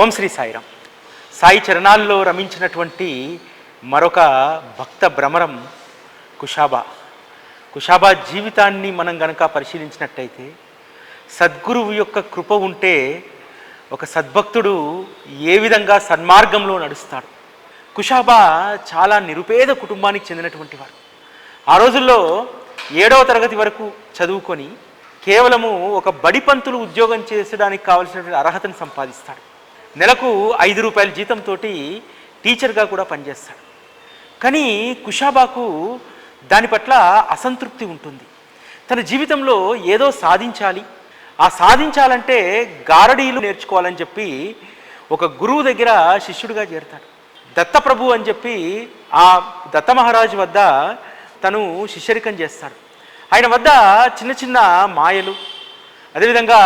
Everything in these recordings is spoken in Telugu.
ఓం శ్రీ సాయిరాం సాయి చరణాల్లో రమించినటువంటి మరొక భక్త భ్రమరం కుషాబా. కుషాబా జీవితాన్ని మనం గనక పరిశీలించినట్టయితే సద్గురువు యొక్క కృప ఉంటే ఒక సద్భక్తుడు ఏ విధంగా సన్మార్గంలో నడుస్తాడు? కుషాబా చాలా నిరుపేద కుటుంబానికి చెందినటువంటి వారు. ఆ రోజుల్లో ఏడవ తరగతి వరకు చదువుకొని కేవలము ఒక బడిపంతులు ఉద్యోగం చేసడానికి కావలసినటువంటి అర్హతను సంపాదిస్తాడు. నెలకు ఐదు రూపాయల జీతంతో టీచర్గా కూడా పనిచేస్తాడు. కానీ కుషాబాకు దాని పట్ల అసంతృప్తి ఉంటుంది. తన జీవితంలో ఏదో సాధించాలి. ఆ సాధించాలంటే గారడీలు నేర్చుకోవాలని చెప్పి ఒక గురువు దగ్గర శిష్యుడిగా చేరతాడు. దత్తప్రభు అని చెప్పి ఆ దత్త మహారాజు వద్ద తను శిష్యరికం చేస్తాడు. ఆయన వద్ద చిన్న చిన్న మాయలు అదేవిధంగా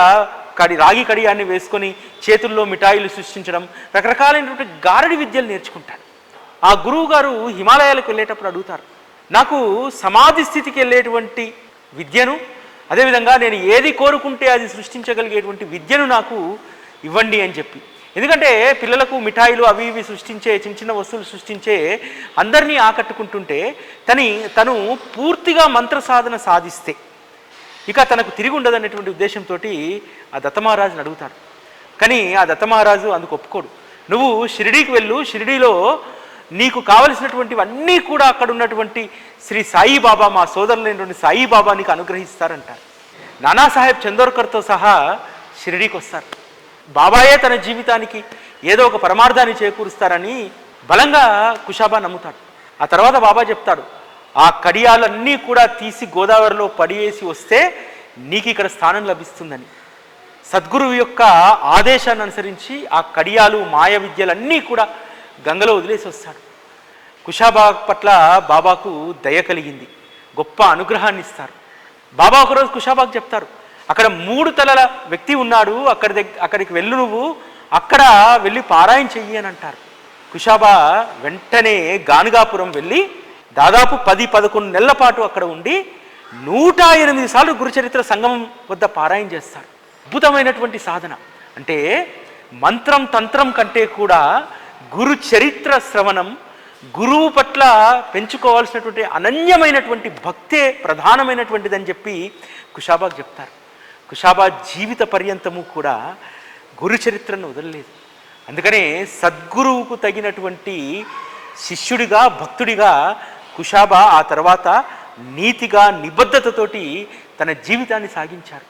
కడి రాగి కడియాన్ని వేసుకొని చేతుల్లో మిఠాయిలు సృష్టించడం రకరకాలైనటువంటి గారడి విద్యలు నేర్చుకుంటాడు. ఆ గురువు గారు హిమాలయాలకు వెళ్ళేటప్పుడు అడుగుతారు నాకు సమాధి స్థితికి వెళ్ళేటువంటి విద్యను అదేవిధంగా నేను ఏది కోరుకుంటే అది సృష్టించగలిగేటువంటి విద్యను నాకు ఇవ్వండి అని చెప్పి. ఎందుకంటే పిల్లలకు మిఠాయిలు అవి ఇవి సృష్టించే చిన్న చిన్న వస్తువులు సృష్టించే అందరినీ ఆకట్టుకుంటుంటే తని తను పూర్తిగా మంత్ర సాధన సాధిస్తే. ఇక తనకు తిరిగి ఉండదనేటువంటి ఉద్దేశంతో ఆ దత్తమహారాజుని అడుగుతాడు. కానీ ఆ దత్తమహారాజు అందుకు ఒప్పుకోడు. నువ్వు షిరిడీకి వెళ్ళు షిరిడీలో నీకు కావలసినటువంటివన్నీ కూడా అక్కడ ఉన్నటువంటి శ్రీ సాయిబాబా మా సోదరులైనటువంటి సాయిబాబా నీకు అనుగ్రహిస్తారంటారు. నానాసాహెబ్ చందోర్కర్తో సహా షిరిడీకి వస్తారు. బాబాయే తన జీవితానికి ఏదో ఒక పరమార్థాన్ని చేకూరుస్తారని బలంగా కుషాబా నమ్ముతాడు. ఆ తర్వాత బాబా చెప్తాడు ఆ కడియాలన్నీ కూడా తీసి గోదావరిలో పడివేసి వస్తే నీకు ఇక్కడ స్థానం లభిస్తుందని. సద్గురువు యొక్క ఆదేశాన్ని అనుసరించి ఆ కడియాలు మాయ విద్యలన్నీ కూడా గంగలో వదిలేసి వస్తాడు. కుషాబా పట్ల బాబాకు దయ కలిగింది. గొప్ప అనుగ్రహాన్ని ఇస్తారు. బాబా ఒకరోజు కుషాబాకు చెప్తారు అక్కడ మూడు తలల వ్యక్తి ఉన్నాడు అక్కడి దగ్గర అక్కడికి వెళ్ళు నువ్వు అక్కడ వెళ్ళి పారాయణ చెయ్యి అని అంటారు. కుషాబా వెంటనే గానుగాపురం వెళ్ళి దాదాపు పది పదకొండు నెలల పాటు అక్కడ ఉండి నూట ఎనిమిది సార్లు గురుచరిత్ర సంగమం వద్ద పారాయణ చేస్తారు. అద్భుతమైనటువంటి సాధన. అంటే మంత్రం తంత్రం కంటే కూడా గురు చరిత్ర శ్రవణం గురువు పట్ల పెంచుకోవాల్సినటువంటి అనన్యమైనటువంటి భక్తే ప్రధానమైనటువంటిదని చెప్పి కుషాబాగ్ చెప్తారు. కుషాబా జీవిత పర్యంతము కూడా గురు చరిత్రను వదలలేదు. అందుకనే సద్గురువుకు తగినటువంటి శిష్యుడిగా భక్తుడిగా కుషాబా ఆ తర్వాత నీతిగా నిబద్ధతతోటి తన జీవితాన్ని సాగించారు.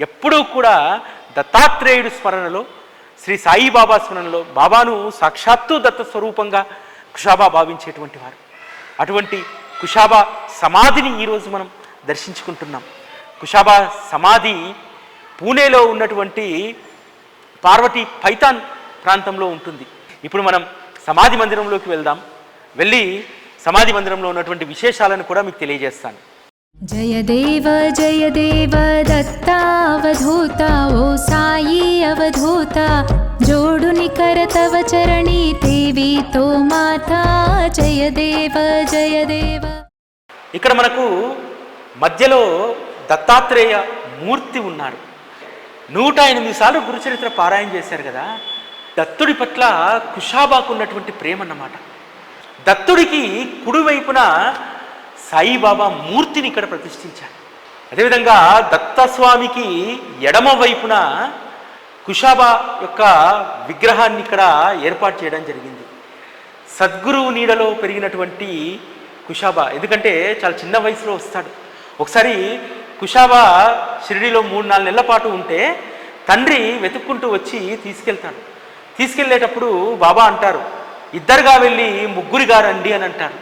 ఎప్పుడూ కూడా దత్తాత్రేయుడు స్మరణలో శ్రీ సాయిబాబా స్మరణలో బాబాను సాక్షాత్తు దత్త స్వరూపంగా కుషాబా భావించేటువంటి వారు. అటువంటి కుషాబా సమాధిని ఈరోజు మనం దర్శించుకుంటున్నాం. కుషాబా సమాధి పూణేలో ఉన్నటువంటి పార్వతి పైతాన్ ప్రాంతంలో ఉంటుంది. ఇప్పుడు మనం సమాధి మందిరంలోకి వెళ్దాం. వెళ్ళి సమాధి మందిరంలో ఉన్నటువంటి విశేషాలను కూడా మీకు తెలియజేస్తాను. జయ దేవ జయ దేవ దత్తావధూత ఓ సాయి అవధూత జోడుని కరతవ చరణి దేవి తో మాతా జయ దేవ జయ దేవ. ఇక్కడ మనకు మధ్యలో దత్తాత్రేయ మూర్తి ఉన్నారు. నూట ఎనిమిది సార్లు గురుచరిత్ర పారాయణ చేశారు కదా దత్తుడి పట్ల కుషాబాకు ఉన్నటువంటి ప్రేమ అన్నమాట దత్తుడికి కుడివైపున సాయిబాబా మూర్తిని ఇక్కడ ప్రతిష్ఠించారు. అదేవిధంగా దత్తస్వామికి ఎడమ వైపున కుషాబా యొక్క విగ్రహాన్ని ఇక్కడ ఏర్పాటు చేయడం జరిగింది. సద్గురువు నీడలో పెరిగినటువంటి కుషాబా ఎందుకంటే చాలా చిన్న వయసులో వస్తాడు. ఒకసారి కుషాబా షిరిడిలో మూడు నాలుగు నెలల పాటు ఉంటే తండ్రి వెతుక్కుంటూ వచ్చి తీసుకెళ్తాడు. తీసుకెళ్ళేటప్పుడు బాబా అంటారు ఇద్దరుగా వెళ్ళి ముగ్గురిగా రండి అని అంటారు.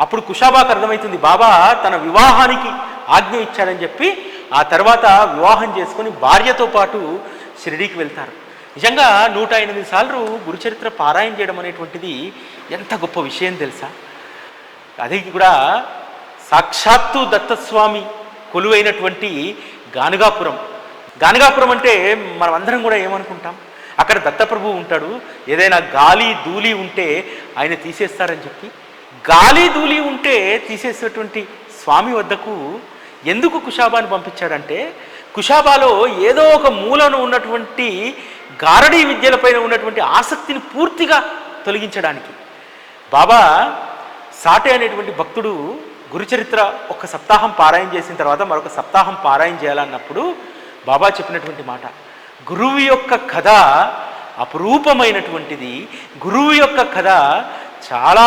అప్పుడు కుషాబాకు అర్థమవుతుంది బాబా తన వివాహానికి ఆజ్ఞ ఇచ్చాడని చెప్పి ఆ తర్వాత వివాహం చేసుకొని భార్యతో పాటు షిరిడీకి వెళ్తారు. నిజంగా నూట ఎనిమిది సార్లు గురుచరిత్ర పారాయణ చేయడం అనేటువంటిది ఎంత గొప్ప విషయం తెలుసా? అది కూడా సాక్షాత్తు దత్తస్వామి కొలువైనటువంటి గానుగాపురం. గానుగాపురం అంటే మనం అందరం కూడా ఏమనుకుంటాం? అక్కడ దత్తప్రభు ఉంటాడు. ఏదైనా గాలి ధూళి ఉంటే ఆయన తీసేస్తారని చెప్పి. గాలి ధూళి ఉంటే తీసేసేటువంటి స్వామి వద్దకు ఎందుకు కుషాబాని పంపించాడంటే కుషాబాలో ఏదో ఒక మూలను ఉన్నటువంటి గారడీ విద్యలపైన ఉన్నటువంటి ఆసక్తిని పూర్తిగా తొలగించడానికి. బాబా సాటే అనేటువంటి భక్తుడు గురుచరిత్ర ఒక సప్తాహం పారాయణ చేసిన తర్వాత మరొక సప్తాహం పారాయణ చేయాలన్నప్పుడు బాబా చెప్పినటువంటి మాట. గురువు యొక్క కథ అపురూపమైనటువంటిది. గురువు యొక్క కథ చాలా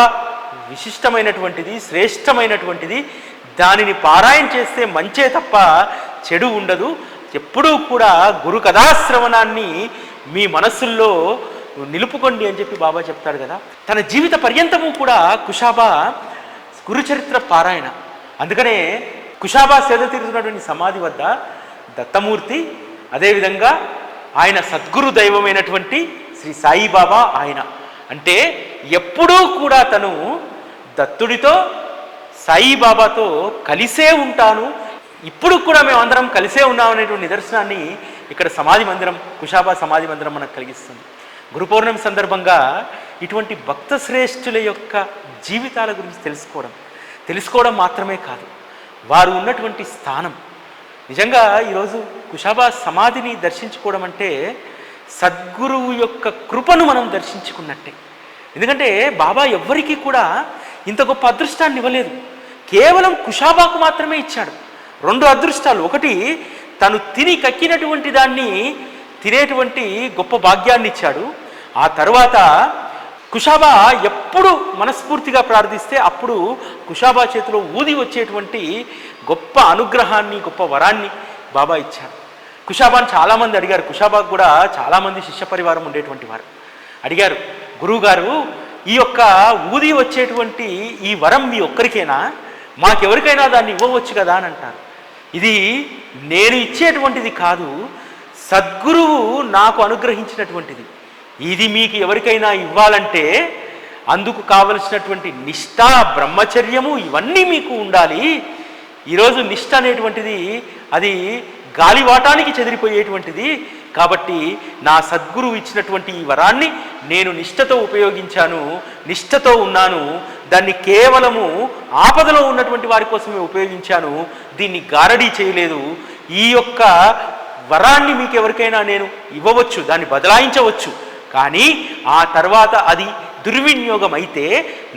విశిష్టమైనటువంటిది శ్రేష్టమైనటువంటిది. దానిని పారాయణ చేస్తే మంచే తప్ప చెడు ఉండదు. ఎప్పుడూ కూడా గురు కథాశ్రవణాన్ని మీ మనస్సుల్లో నిలుపుకోండి అని చెప్పి బాబా చెప్తాడు కదా. తన జీవిత పర్యంతము కూడా కుషాబా గురుచరిత్ర పారాయణ. అందుకనే కుషాబా సేద తీరుతున్నటువంటి సమాధి వద్ద దత్తమూర్తి అదేవిధంగా ఆయన సద్గురు దైవమైనటువంటి శ్రీ సాయిబాబా ఆయన. అంటే ఎప్పుడూ కూడా తను దత్తుడితో సాయిబాబాతో కలిసే ఉంటాను. ఇప్పుడు కూడా మేమందరం కలిసే ఉన్నాం అనేటువంటి నిదర్శనాన్ని ఇక్కడ సమాధి మందిరం కుషాబా సమాధి మందిరం మనకు కలిగిస్తుంది. గురు పౌర్ణమి సందర్భంగా ఇటువంటి భక్త శ్రేష్ఠుల యొక్క జీవితాల గురించి తెలుసుకోవడం. తెలుసుకోవడం మాత్రమే కాదు. వారు ఉన్నటువంటి స్థానం నిజంగా ఈరోజు కుషాబా సమాధిని దర్శించుకోవడం అంటే సద్గురువు యొక్క కృపను మనం దర్శించుకున్నట్టే. ఎందుకంటే బాబా ఎవ్వరికీ కూడా ఇంత గొప్ప అదృష్టాన్ని ఇవ్వలేదు. కేవలం కుషాబాకు మాత్రమే ఇచ్చాడు. రెండు అదృష్టాలు. ఒకటి తను తిని కక్కినటువంటి దాన్ని తినేటువంటి గొప్ప భాగ్యాన్ని ఇచ్చాడు. ఆ తర్వాత కుషాబా ఎప్పుడు మనస్ఫూర్తిగా ప్రార్థిస్తే అప్పుడు కుషాబా చేతిలో ఊది వచ్చేటువంటి గొప్ప అనుగ్రహాన్ని గొప్ప వరాన్ని బాబా ఇచ్చారు. కుషాబాని చాలామంది అడిగారు. కుషాబాకు కూడా చాలామంది శిష్య పరివారం ఉండేటువంటి వారు. అడిగారు గురువుగారు ఈ యొక్క ఊది వచ్చేటువంటి ఈ వరం మీ ఒక్కరికైనా? మాకెవరికైనా దాన్ని ఇవ్వవచ్చు కదా అని అంటారు. ఇది నేను ఇచ్చేటువంటిది కాదు సద్గురువు నాకు అనుగ్రహించినటువంటిది. ఇది మీకు ఎవరికైనా ఇవ్వాలంటే అందుకు కావలసినటువంటి నిష్ఠా బ్రహ్మచర్యము ఇవన్నీ మీకు ఉండాలి. ఈరోజు నిష్ఠ అనేటువంటిది అది గాలివాటానికి చెదిరిపోయేటువంటిది. కాబట్టి నా సద్గురువు ఇచ్చినటువంటి ఈ వరాన్ని నేను నిష్ఠతో ఉపయోగించాను నిష్ఠతో ఉన్నాను. దాన్ని కేవలము ఆపదలో ఉన్నటువంటి వారి కోసమే ఉపయోగించాను. దీన్ని గారడీ చేయలేదు. ఈ యొక్క వరాన్ని మీకు ఎవరికైనా నేను ఇవ్వవచ్చు దాన్ని బదలాయించవచ్చు. కానీ ఆ తర్వాత అది దుర్వినియోగం అయితే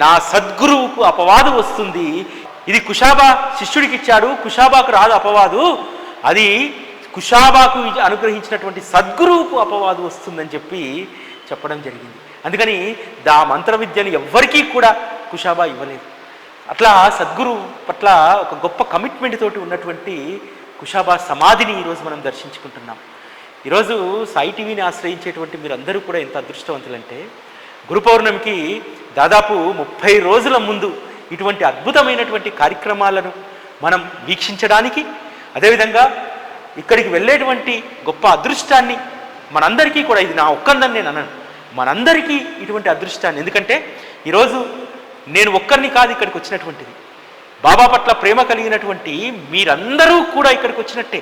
నా సద్గురువుకు అపవాదు వస్తుంది. ఇది కుషాబా శిష్యుడికి ఇచ్చాడు కుషాబాకు రాదు అపవాదు. అది కుషాబాకు అనుగ్రహించినటువంటి సద్గురువుకు అపవాదు వస్తుందని చెప్పి చెప్పడం జరిగింది. అందుకని దా మంత్ర విద్యను ఎవ్వరికీ కూడా కుషాబా ఇవ్వలేదు. అట్లా సద్గురు పట్ల ఒక గొప్ప కమిట్మెంట్ తోటి ఉన్నటువంటి కుషాబా సమాధిని ఈరోజు మనం దర్శించుకుంటున్నాం. ఈరోజు సాయి టీవీని ఆశ్రయించేటువంటి మీరందరూ కూడా ఎంత అదృష్టవంతులంటే గురు పౌర్ణమికి దాదాపు ముప్పై రోజుల ముందు ఇటువంటి అద్భుతమైనటువంటి కార్యక్రమాలను మనం వీక్షించడానికి అదేవిధంగా ఇక్కడికి వెళ్ళేటువంటి గొప్ప అదృష్టాన్ని మనందరికీ కూడా ఇది నా ఒక్కందని నేను అనను. మనందరికీ ఇటువంటి అదృష్టాన్ని. ఎందుకంటే ఈరోజు నేను ఒక్కరిని కాదు ఇక్కడికి వచ్చినటువంటిది. బాబా పట్ల ప్రేమ కలిగినటువంటి మీరందరూ కూడా ఇక్కడికి వచ్చినట్టే.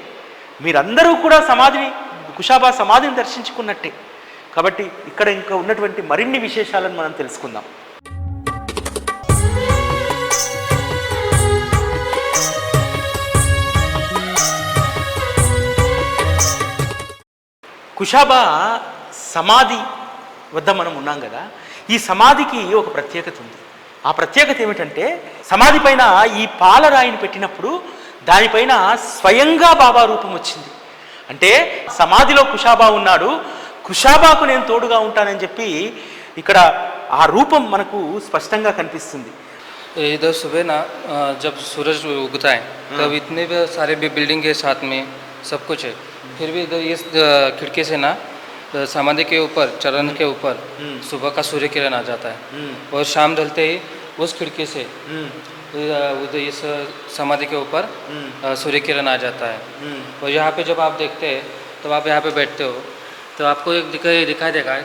మీరందరూ కూడా సమాధిని కుషాబా సమాధిని దర్శించుకున్నట్టే. కాబట్టి ఇక్కడ ఇంకా ఉన్నటువంటి మరిన్ని విశేషాలను మనం తెలుసుకుందాం. కుషాబా సమాధి వద్ద మనం ఉన్నాం కదా ఈ సమాధికి ఒక ప్రత్యేకత ఉంది ఆ ప్రత్యేకత ఏమిటంటే సమాధి పైన ఈ పాలరాయిని పెట్టినప్పుడు దానిపైన స్వయంగా బాబా రూపం వచ్చింది అంటే సమాధిలో కుషాబా ఉన్నాడు కుషాబాకు నేను తోడుగా ఉంటానని చెప్పి ఇక్కడ ఆ రూపం మనకు స్పష్టంగా కనిపిస్తుంది इधर सुबह ना अ, जब सूरज उगता है तब इतने भी सारे भी बिल्डिंग के साथ में सब कुछ है। फिर भी इधर इस खिड़की से ना समाधि के ऊपर चरण के ऊपर सुबह का सूर्य किरण आ जाता है। और शाम ढलते ही उस खिड़की से उधर इस समाधि के ऊपर सूर्य किरण आ जाता है। और यहाँ पे जब आप देखते हैं तब आप यहाँ पे बैठते हो तो आपको एक दिखाई दिखाई देगा।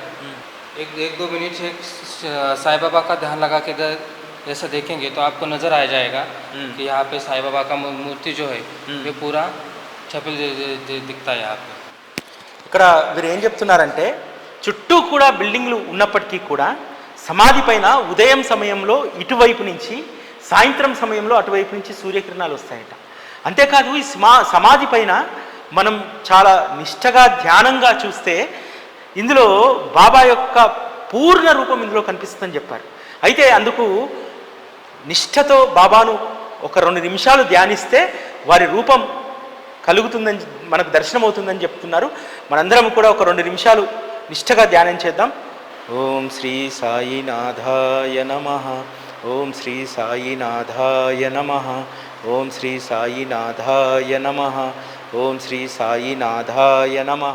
एक एक दो मिनट से एक स- बाबा का ध्यान लगा के इधर ऐसा देखेंगे तो आपको नज़र आ जाएगा कि यहाँ पे साई बाबा का मूर्ति जो है ये पूरा छपिल दि- दि- दि- दिखता है यहाँ पे ఇక్కడ వీరు ఏం చెప్తున్నారంటే చుట్టూ కూడా బిల్డింగ్లు ఉన్నప్పటికీ కూడా సమాధి పైన ఉదయం సమయంలో ఇటువైపు నుంచి సాయంత్రం సమయంలో అటువైపు నుంచి సూర్యకిరణాలు వస్తాయట అంతేకాదు ఈ సమా సమాధి పైన మనం చాలా నిష్టగా ధ్యానంగా చూస్తే ఇందులో బాబా యొక్క పూర్ణ రూపం ఇందులో కనిపిస్తుందని చెప్పారు అయితే అందుకు నిష్ఠతో బాబాను ఒక రెండు నిమిషాలు ధ్యానిస్తే వారి రూపం కలుగుతుందని మనకు దర్శనం అవుతుందని చెప్తున్నారు. మనందరం కూడా ఒక రెండు నిమిషాలు నిష్ఠగా ధ్యానం చేద్దాం. ఓం శ్రీ సాయినాథాయ నమ. ఓం శ్రీ సాయినాథాయ నమ. ఓం శ్రీ సాయినాథాయ నమ. ఓం శ్రీ సాయినాథాయ నమ.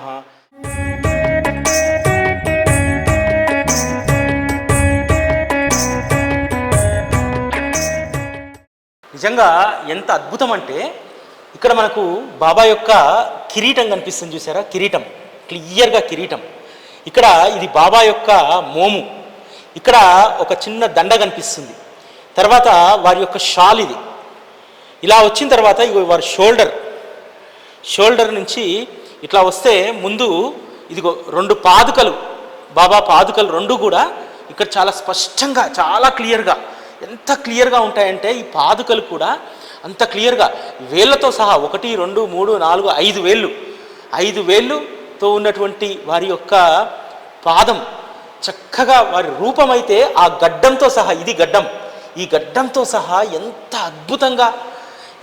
నిజంగా ఎంత అద్భుతం అంటే ఇక్కడ మనకు బాబా యొక్క కిరీటం కనిపిస్తుంది చూసారా? కిరీటం. క్లియర్గా కిరీటం. ఇక్కడ ఇది బాబా యొక్క మోము. ఇక్కడ ఒక చిన్న దండ కనిపిస్తుంది. తర్వాత వారి యొక్క షాల్ ఇది. ఇలా వచ్చిన తర్వాత ఇగో వారి షోల్డర్. షోల్డర్ నుంచి ఇట్లా వస్తే ముందు ఇదిగో రెండు పాదుకలు. బాబా పాదుకలు రెండు కూడా ఇక్కడ చాలా స్పష్టంగా చాలా క్లియర్గా ఎంత క్లియర్గా ఉంటాయంటే ఈ పాదుకలు కూడా అంత క్లియర్గా. వేళ్ళతో సహా ఒకటి రెండు మూడు నాలుగు ఐదు వేళ్ళు. ఐదు వేళ్ళుతో ఉన్నటువంటి వారి యొక్క పాదం చక్కగా వారి రూపమైతే ఆ గడ్డంతో సహా ఇది గడ్డం. ఈ గడ్డంతో సహా ఎంత అద్భుతంగా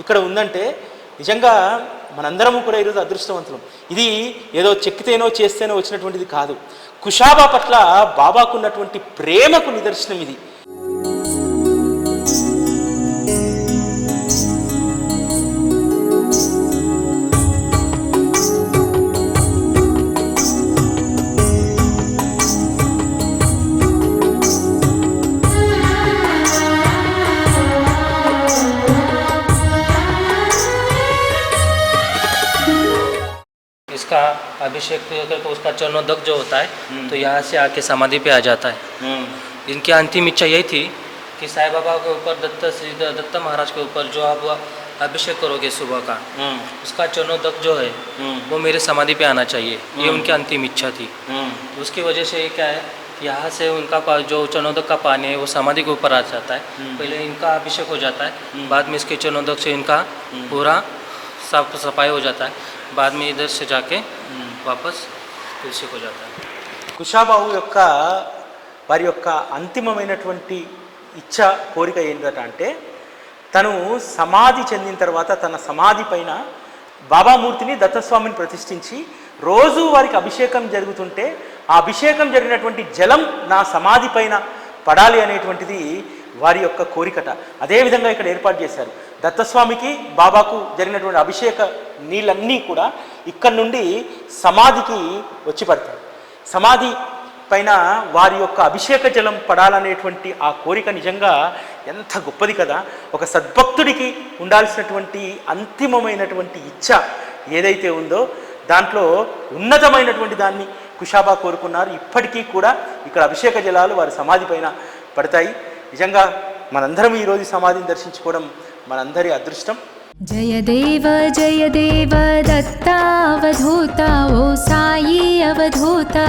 ఇక్కడ ఉందంటే నిజంగా మనందరము కూడా ఈరోజు అదృష్టవంతులం. ఇది ఏదో చెక్కితేనో చేస్తేనో వచ్చినటువంటిది కాదు. కుషాబా పట్ల బాబాకు ఉన్నటువంటి ప్రేమకు నిదర్శనం ఇది अभिषेक करके उसका चरणोदक जो होता है तो यहाँ से आके समाधि पे आ जाता है। इनकी अंतिम इच्छा यही थी कि साई बाबा के ऊपर दत्त श्री दत्त महाराज के ऊपर जो आप अभिषेक करोगे सुबह का उसका चरणोदक जो है वो मेरे समाधि पे आना चाहिए। ये उनकी अंतिम इच्छा थी। उसकी वजह से ये क्या है यहाँ से उनका जो चरणोदक का पानी है वो समाधि के ऊपर आ जाता है। पहले इनका अभिषेक हो जाता है बाद में इसके चरणोदक से इनका पूरा साफ़ सफ़ाई हो जाता है। बाद में इधर से जाके वापस तुलसी हो जाता है కుషాబాహు యొక్క వారి యొక్క అంతిమమైనటువంటి ఇచ్చ కోరిక ఏంటంటే అంటే తను సమాధి చెందిన తర్వాత తన సమాధి పైన బాబామూర్తిని దత్తస్వామిని ప్రతిష్ఠించి రోజు వారికి అభిషేకం జరుగుతుంటే ఆ అభిషేకం జరిగినటువంటి జలం నా సమాధి పైన పడాలి అనేటువంటిది వారి యొక్క కోరికట అదేవిధంగా ఇక్కడ ఏర్పాటు చేశారు దత్తస్వామికి బాబాకు జరిగినటువంటి అభిషేక నీళ్ళన్నీ కూడా ఇక్కడ నుండి సమాధికి వచ్చి పడతాయి సమాధి పైన వారి యొక్క అభిషేక జలం పడాలనేటువంటి ఆ కోరిక నిజంగా ఎంత గొప్పది కదా. ఒక సద్భక్తుడికి ఉండాల్సినటువంటి అంతిమమైనటువంటి ఇచ్చ ఏదైతే ఉందో దాంట్లో ఉన్నతమైనటువంటి దాన్ని కుషాబా కోరుకున్నారు. ఇప్పటికీ కూడా ఇక్కడ అభిషేక జలాలు వారి సమాధి పైన పడతాయి. నిజంగా మనందరం ఈరోజు సమాధిని దర్శించుకోవడం మనందరి అదృష్టం. जय देव जय देव दत्तावधूता ओ साई अवधूता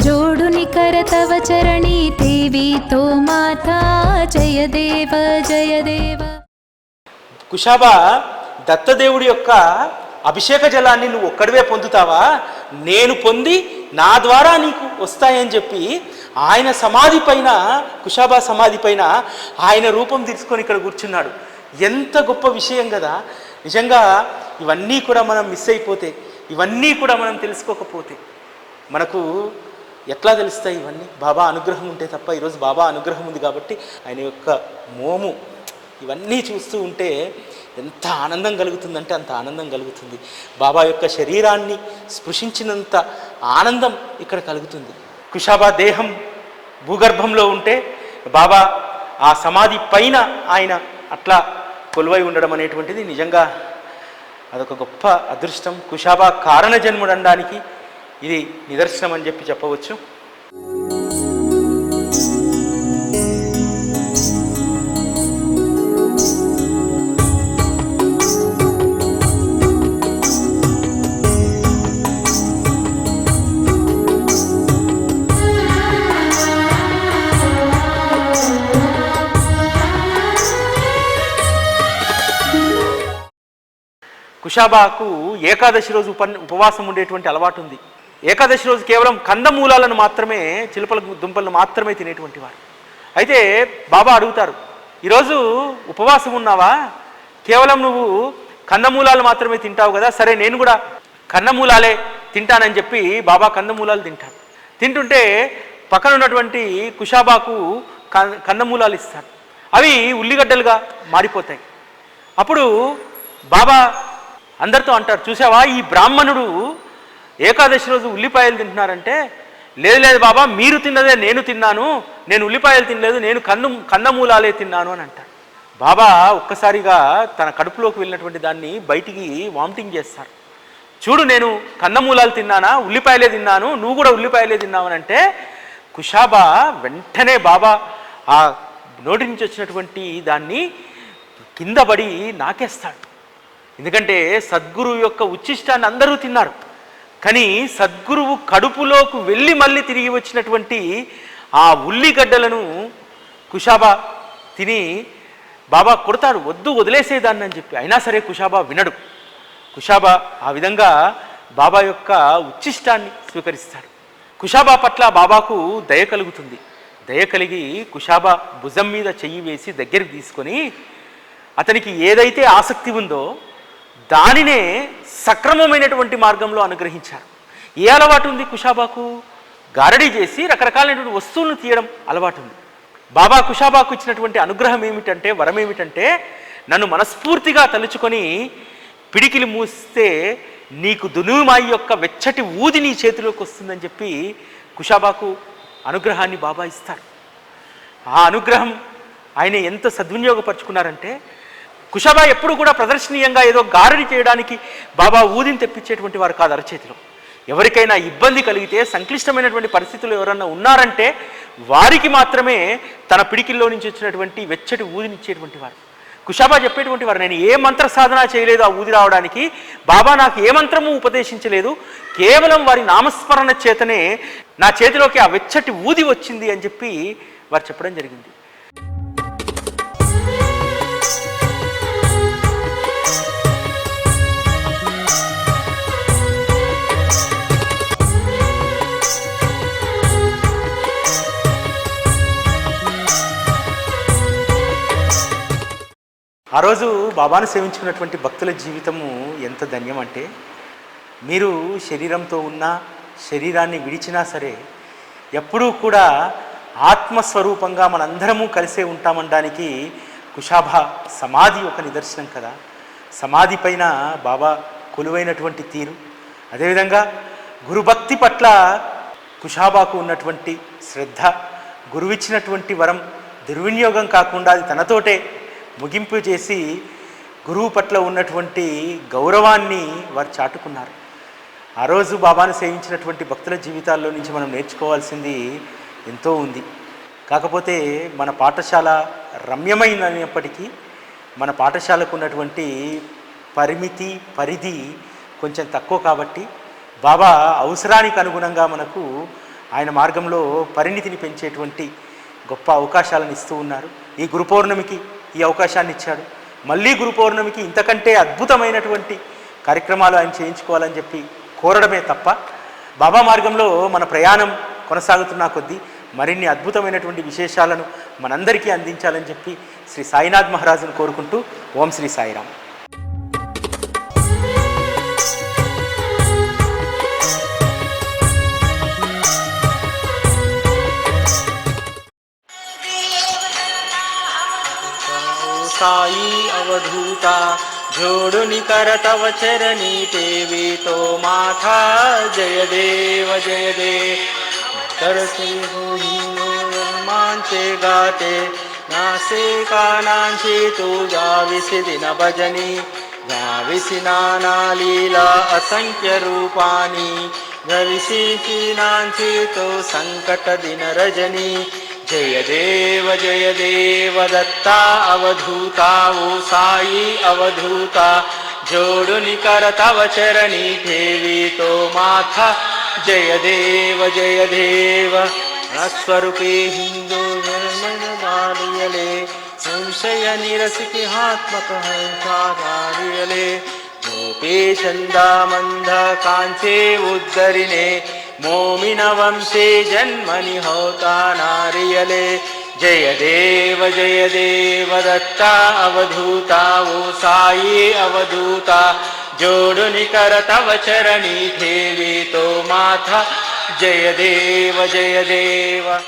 जोडुनि कर तव चरणी देवी तो माता जय देव जय देव కుషాబా దత్తదేవుడి యొక్క అభిషేక జలాన్ని నువ్వు ఒక్కడివే పొందుతావా నేను పొంది నా ద్వారా నీకు వస్తాయని చెప్పి ఆయన సమాధి పైన కుషాబా సమాధి పైన ఆయన రూపం తీసుకొని ఇక్కడ కూర్చున్నాడు ఎంత గొప్ప విషయం కదా. నిజంగా ఇవన్నీ కూడా మనం మిస్ అయిపోతే ఇవన్నీ కూడా మనం తెలుసుకోకపోతే మనకు ఎట్లా తెలుస్తాయి ఇవన్నీ? బాబా అనుగ్రహం ఉంటే తప్ప ఈరోజు బాబా అనుగ్రహం ఉంది కాబట్టి ఆయన యొక్క మోము ఇవన్నీ చూస్తూ ఉంటే ఎంత ఆనందం కలుగుతుందంటే అంత ఆనందం కలుగుతుంది. బాబా యొక్క శరీరాన్ని స్పృశించినంత ఆనందం ఇక్కడ కలుగుతుంది. కుషాబా దేహం భూగర్భంలో ఉంటే బాబా ఆ సమాధి పైన ఆయన అట్లా కొలువై ఉండడం అనేటువంటిది నిజంగా అదొక గొప్ప అదృష్టం. కుషాబా కారణ జన్ముడు అనడానికి ఇది నిదర్శనం అని చెప్పి చెప్పవచ్చు. కుషాబాకు ఏకాదశి రోజు ఉప ఉపవాసం ఉండేటువంటి అలవాటు ఉంది ఏకాదశి రోజు కేవలం కందమూలాలను మాత్రమే చిలుపల దుంపలను మాత్రమే తినేటువంటి వారు. అయితే బాబా అడుగుతారు ఈరోజు ఉపవాసం ఉన్నావా? కేవలం నువ్వు కందమూలాలు మాత్రమే తింటావు కదా సరే నేను కూడా కందమూలాలే తింటానని చెప్పి బాబా కందమూలాలు తింటాడు తింటుంటే పక్కన ఉన్నటువంటి కుషాబాకు కందమూలాలు ఇస్తాడు అవి ఉల్లిగడ్డలుగా మారిపోతాయి. అప్పుడు బాబా అందరితో అంటారు చూసావా ఈ బ్రాహ్మణుడు ఏకాదశి రోజు ఉల్లిపాయలు తింటున్నారంటే లేదు లేదు బాబా మీరు తిన్నదే నేను తిన్నాను నేను ఉల్లిపాయలు తినలేదు నేను కన్ను కందమూలాలే తిన్నాను అని అంటారు. బాబా ఒక్కసారిగా తన కడుపులోకి వెళ్ళినటువంటి దాన్ని బయటికి వామిటింగ్ చేస్తారు. చూడు నేను కందమూలాలు తిన్నానా ఉల్లిపాయలే తిన్నాను నువ్వు కూడా ఉల్లిపాయలే తిన్నావనంటే కుషాబా వెంటనే బాబా ఆ నోటి నుంచి వచ్చినటువంటి దాన్ని కింద పడి నాకేస్తాడు. ఎందుకంటే సద్గురువు యొక్క ఉచ్చిష్టాన్ని అందరూ తిన్నారు. కానీ సద్గురువు కడుపులోకి వెళ్ళి మళ్ళీ తిరిగి వచ్చినటువంటి ఆ ఉల్లిగడ్డలను కుషాబా తిని బాబా కొడతాడు వద్దు వదిలేసేదాన్ని అని చెప్పి. అయినా సరే కుషాబా వినడు. కుషాబా ఆ విధంగా బాబా యొక్క ఉచ్చిష్టాన్ని స్వీకరిస్తాడు. కుషాబా పట్ల బాబాకు దయ కలుగుతుంది. దయ కలిగి కుషాబా భుజం మీద చెయ్యి వేసి దగ్గరికి తీసుకొని అతనికి ఏదైతే ఆసక్తి ఉందో దానినే సక్రమమైనటువంటి మార్గంలో అనుగ్రహించారు. ఏ అలవాటు ఉంది కుషాబాకు? గారడీ చేసి రకరకాలైనటువంటి వస్తువులను తీయడం అలవాటు ఉంది. బాబా కుషాబాకు ఇచ్చినటువంటి అనుగ్రహం ఏమిటంటే వరం ఏమిటంటే నన్ను మనస్ఫూర్తిగా తలుచుకొని పిడికిలి మూస్తే నీకు దునుమాయి యొక్క వెచ్చటి ఊది నీ చేతిలోకి వస్తుందని చెప్పి కుషాబాకు అనుగ్రహాన్ని బాబా ఇస్తారు. ఆ అనుగ్రహం ఆయన ఎంత సద్వినియోగపరుచుకున్నారంటే కుషాబా ఎప్పుడు కూడా ప్రదర్శనీయంగా ఏదో గారడి చేయడానికి బాబా ఊదిని తెప్పించేటువంటి వారు కాదు అరచేతిలో. ఎవరికైనా ఇబ్బంది కలిగితే సంక్లిష్టమైనటువంటి పరిస్థితులు ఎవరన్నా ఉన్నారంటే వారికి మాత్రమే తన పిడికిల్లో నుంచి వచ్చినటువంటి వెచ్చటి ఊదిని ఇచ్చేటువంటి వారు. కుషాబా చెప్పేటువంటి వారు నేను ఏ మంత్ర సాధన చేయలేదు ఆ ఊది రావడానికి. బాబా నాకు ఏ మంత్రము ఉపదేశించలేదు. కేవలం వారి నామస్మరణ చేతనే నా చేతిలోకి ఆ వెచ్చటి ఊది వచ్చింది అని చెప్పి వారు చెప్పడం జరిగింది. ఆ రోజు బాబాను సేవించుకున్నటువంటి భక్తుల జీవితము ఎంత ధన్యం అంటే మీరు శరీరంతో ఉన్నా శరీరాన్ని విడిచినా సరే ఎప్పుడూ కూడా ఆత్మస్వరూపంగా మనందరము కలిసే ఉంటామనడానికి కుషాభ సమాధి ఒక నిదర్శనం కదా. సమాధి పైన బాబా కొలువైనటువంటి తీరు. అదేవిధంగా గురుభక్తి పట్ల కుషాబాకు ఉన్నటువంటి శ్రద్ధ గురువిచ్చినటువంటి వరం దుర్వినియోగం కాకుండా అది తనతోటే ముగింపు చేసి గురువు పట్ల ఉన్నటువంటి గౌరవాన్ని వారు చాటుకున్నారు. ఆ రోజు బాబాను సేవించినటువంటి భక్తుల జీవితాల్లో నుంచి మనం నేర్చుకోవాల్సింది ఎంతో ఉంది. కాకపోతే మన పాఠశాల రమ్యమైనప్పటికీ మన పాఠశాలకు ఉన్నటువంటి పరిమితి పరిధి కొంచెం తక్కువ కాబట్టి బాబా అవసరానికి అనుగుణంగా మనకు ఆయన మార్గంలో పరిణితిని పెంచేటువంటి గొప్ప అవకాశాలను ఇస్తూ ఉన్నారు. ఈ గురు పౌర్ణమికి ఈ అవకాశాన్ని ఇచ్చాడు. మళ్ళీ గురు పౌర్ణమికి ఇంతకంటే అద్భుతమైనటువంటి కార్యక్రమాలు ఆయన చేయించుకోవాలని చెప్పి కోరడమే తప్ప బాబా మార్గంలో మన ప్రయాణం కొనసాగుతున్న కొద్దీ మరిన్ని అద్భుతమైనటువంటి విశేషాలను మనందరికీ అందించాలని చెప్పి శ్రీ సాయినాథ్ మహారాజును కోరుకుంటూ ఓం శ్రీ సాయిరామ్. साई अवधूता जोडुनि कर तव चरणी देवी तो माथा जय देव जय देव तरसे मांचे गाते नासे कानांची तू गाविसी दिन भजनी। गाविसी नाना लीला असंख्य रूपानी गविसी नांची तो ಜಯ ದೇವ ಜಯ ದೇವ ದತ್ತ, ಅವಧೂತ, ಓ ಸಾಯಿ, ಅವಧೂತ. ಜೋಡು ನಿಕರ ತವ ಚರಣಿ ದೇವಿ ತೋ ಮಾಥ. ಜಯ ದೇವ ಜಯ ದೇವ. ಸ್ವರೂಪೇ ಹಿಂದೂ ನರಮನ ಮಾರಿಯಲೇ ಸಂಶಯ ನಿರಸಿಕೆ ಆತ್ಮಕ ಹಂಸಾರಿಯಲೇ ರೂಪೇ ಚಂದ ಮಂದ ಕಾಂಚೇ ಉದ್ದರಿನೇ मोमिन वंशे जन्मनि होता नारियले। जय देव जय देव, दत्ता अवधूता वो साई अवधूता। जोड़ निकर तव चरणी देवी तो माथा। जय देव जय देव।